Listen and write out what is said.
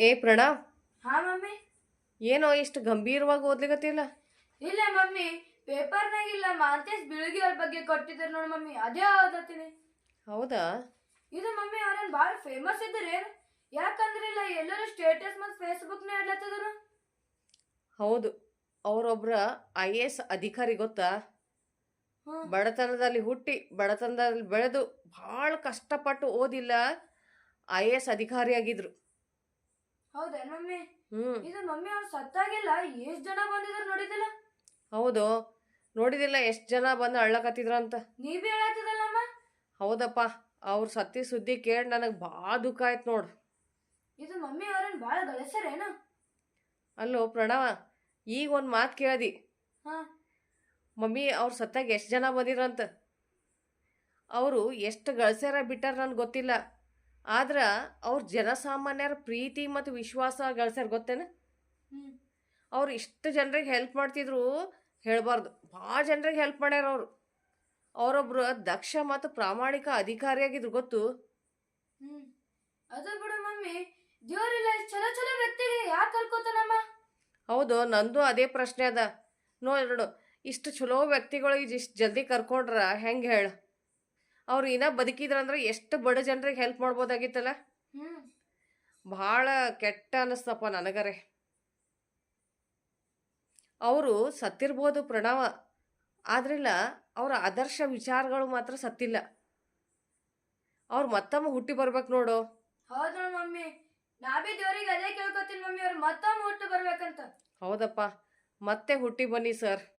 ಏ ಪ್ರಣವ್ ಹಾ ಮಮ್ಮಿ. ಏನೋ ಇಷ್ಟು ಗಂಭೀರವಾಗಿ ಓದ್ಲಿಕತ್ತಿಲ್ಲ ಇಲ್ಲ? ಮಮ್ಮಿ ಪೇಪರ್ನಾಗ ಇಲ್ಲ ಮಾಂತೇಶ್ ಬೀಳ್ಗಿ ಅವ್ರ ಬಗ್ಗೆ ಕೊಟ್ಟಿದ್ರು ನೋಡಿ ಮಮ್ಮಿ ಅದೇ ಓದತ್ತೀನಿ ಹೌದಾ? ಇದು ಮಮ್ಮಿ ಅವ್ರೇನ್ ಭಾಳ ಫೇಮಸ್ ಇದ್ದಾರೆ ಯಾಕಂದ್ರೆ ಇಲ್ಲ ಎಲ್ಲರೂ ಸ್ಟೇಟಸ್ ಮತ್ತು ಫೇಸ್ಬುಕ್ನ ಇಡ್ಲತ್ತಿದ್ರು ಹೌದು ಅವರೊಬ್ರ ಐ ಎ ಎಸ್ ಅಧಿಕಾರಿ ಗೊತ್ತಾ? ಹ್ಮ್. ಬಡತನದಲ್ಲಿ ಹುಟ್ಟಿ ಬಡತನದಲ್ಲಿ ಬೆಳೆದು ಭಾಳ ಕಷ್ಟಪಟ್ಟು ಓದಿಲ್ಲ ಐ ಎ ಎಸ್ ಅಧಿಕಾರಿಯಾಗಿದ್ರು ಹೌದೇನ್ ಮಮ್ಮಿ? ಇದು ಮಮ್ಮಿ ಅವ್ರು ಸತ್ತಾಗಿಲ್ಲ ಎಷ್ಟ್ ಜನ ಬಂದಿದ್ರು ನೋಡಿದಿಲ್ಲ ಹೌದು. ನೋಡಿದಿಲ್ಲ ಎಷ್ಟು ಜನ ಬಂದು ಅಳ್ಳಕತ್ತಿದ್ರಂತ ನೀ ನೀವೇ ಹೇಳತ್ತಿದಲ್ಲಮ್ಮ ಹೌದಪ್ಪ. ಅವ್ರ ಸತ್ತಿ ಸುದ್ದಿ ಕೇಳಿ ನನಗೆ ಭಾಳ ದುಃಖ ಆಯ್ತು ನೋಡು. ಇದು ಮಮ್ಮಿ ಅವ್ರನ್ನ ಬಾಳ ಗಳಿಸ್ಯಾರೇನು ಅಲ್ಲೋ ಪ್ರಣವ ಈಗ ಒಂದು ಮಾತು ಕೇಳ್ದಿ. ಹಾ. ಮಮ್ಮಿ ಅವ್ರ ಸತ್ತಾಗ ಎಷ್ಟು ಜನ ಬಂದಿರಂತ ಅವರು ಎಷ್ಟು ಗಳಿಸ್ಯಾರ ಬಿಟ್ಟಾರ ನನಗೆ ಗೊತ್ತಿಲ್ಲ. ಆದ್ರೆ ಅವ್ರ ಜನಸಾಮಾನ್ಯರ ಪ್ರೀತಿ ಮತ್ತು ವಿಶ್ವಾಸ ಗಳಿಸ್ಯಾರ ಗೊತ್ತೇನ? ಅವ್ರು ಇಷ್ಟು ಜನರಿಗೆ ಹೆಲ್ಪ್ ಮಾಡ್ತಿದ್ರು ಹೇಳಬಾರ್ದು. ಭಾಳ ಜನರಿಗೆ ಹೆಲ್ಪ್ ಮಾಡ್ಯಾರ ಅವರು. ಅವರೊಬ್ರು ದಕ್ಷ ಮತ್ತು ಪ್ರಾಮಾಣಿಕ ಅಧಿಕಾರಿಯಾಗಿದ್ರು ಗೊತ್ತು? ಅದು ಬಿಡು ಮಮ್ಮಿ. ದೇವ್ರಿಲ್ಲ ಇಷ್ಟ್ ಚಲೋ ಚಲೋ ವ್ಯಕ್ತಿಗೆ ಯಾಕೆ ಕರ್ಕೋತಾನಮ್ಮ ಹೌದು ನಂದು ಅದೇ ಪ್ರಶ್ನೆ ಅದ. ನೋಡು ಇಷ್ಟು ಚಲೋ ವ್ಯಕ್ತಿಗಳಿಗೆ ಇಷ್ಟು ಜಲ್ದಿ ಕರ್ಕೊಂಡ್ರ ಹೆಂಗೆ ಹೇಳು? ಅವ್ರು ಇನ್ನ ಬದುಕಿದ್ರಂದ್ರೆ ಎಷ್ಟು ಬಡ ಜನರಿಗೆ ಹೆಲ್ಪ್ ಮಾಡ್ಬೋದಾಗಿತ್ತಲ್ಲ? ಬಹಳ ಭಾಳ ಕೆಟ್ಟ ಅನ್ನಿಸ್ತಪ್ಪ ನನಗರೆ. ಅವರು ಸತ್ತಿರ್ಬೋದು ಪ್ರಣವ ಆದ್ರಿಲ್ಲ ಅವರ ಆದರ್ಶ ವಿಚಾರಗಳು ಮಾತ್ರ ಸತ್ತಿಲ್ಲ. ಅವ್ರು ಮತ್ತೊಮ್ಮೆ ಹುಟ್ಟಿ ಬರ್ಬೇಕು ನೋಡು. ಹೌದ್ ನೋಡ್ ಮಮ್ಮಿ. ನಾಬಿ ದೇವ್ರಿಗೆ ಅದೇ ಕೇಳ್ಕೊತೀನಿ ಮಮ್ಮಿ ಅವ್ರು ಮತ್ತೊಮ್ಮೆ ಹುಟ್ಟು ಬರ್ಬೇಕಂತ. ಹೌದಪ್ಪ. ಮತ್ತೆ ಹುಟ್ಟಿ ಬನ್ನಿ ಸರ್.